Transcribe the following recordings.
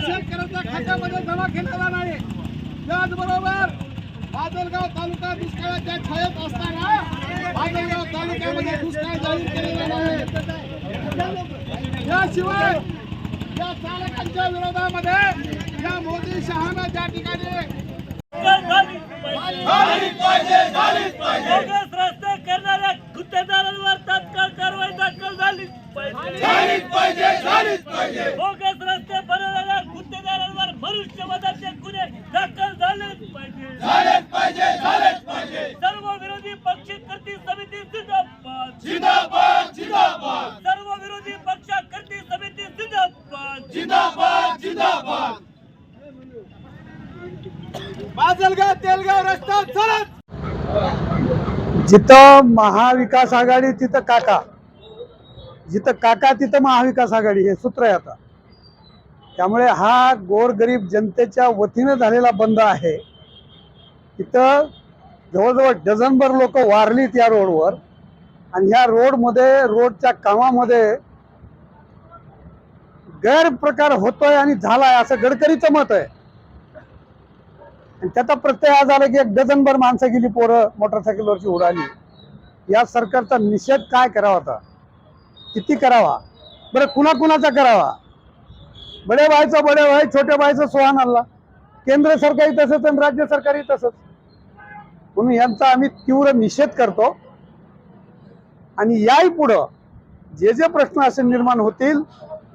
शेतकऱ्याच्या खात्यामध्ये जमा केलेला नाही त्याचबरोबर माजलगाव तालुका दुष्काळाच्या छायेत असताना माजलगाव तालुक्यामध्ये दुष्काळ जाहीर केलेला नाही याशिवाय या चालकांच्या विरोधामध्ये या मोदी शहानं ज्या ठिकाणी बोगस रस्ते करणाऱ्या गुत्तेदारांवर तात्काळ कारवाई दाखल झालीच पाहिजे बोगस रस्ते बनवणाऱ्या गुत्तेदारांवर मनुष्यवधाचे गुन्हे दाखल झालेच पाहिजे. सर्व विरोधी पक्ष कृती समिती जिंदाबाद? सर्व विरोधी पक्ष कृती समिती जिंदाबाद? माजलगाव तेलगाव रस्ता चलत जिथं महाविकास आघाडी तिथं काका. जिथं काका तिथं महाविकास आघाडी हे सूत्र आहे आता. त्यामुळे हा गोरगरीब जनतेच्या वतीनं झालेला बंद आहे. इथं जवळजवळ डझनभर लोक वारलीत या रोडवर. आणि ह्या रोडमध्ये रोडच्या कामामध्ये गैरप्रकार होतोय आणि झालाय असं गडकरीचं मत आहे. आणि त्याचा प्रत्यय आज आला की एक डझनभर माणसं गेली पोरं मोटरसायकलवरची उडाली. या सरकारचा निषेध काय करावा होता किती करावा? बरं कुणा कुणाचा करावा? बडे भाईचा बडे भाई छोट्या भाईचा सोहान आणला. केंद्र सरकारही तसंच आणि राज्य सरकारही तसंच. म्हणून यांचा आम्ही तीव्र निषेध करतो. आणि याही पुढं जे जे प्रश्न असे निर्माण होतील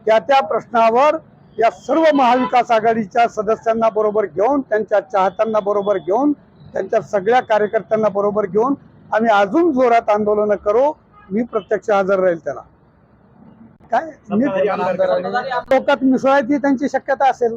त्या त्या प्रश्नावर या सर्व महाविकास आघाडीच्या सदस्यांना बरोबर घेऊन त्यांच्या चाहत्यांना बरोबर घेऊन त्यांच्या सगळ्या कार्यकर्त्यांना बरोबर घेऊन आम्ही अजून जोरात आंदोलनं करू. मी प्रत्यक्ष हजर राहील त्याला. काय? नीट लोकात मिसळायची त्यांची शक्यता असेल.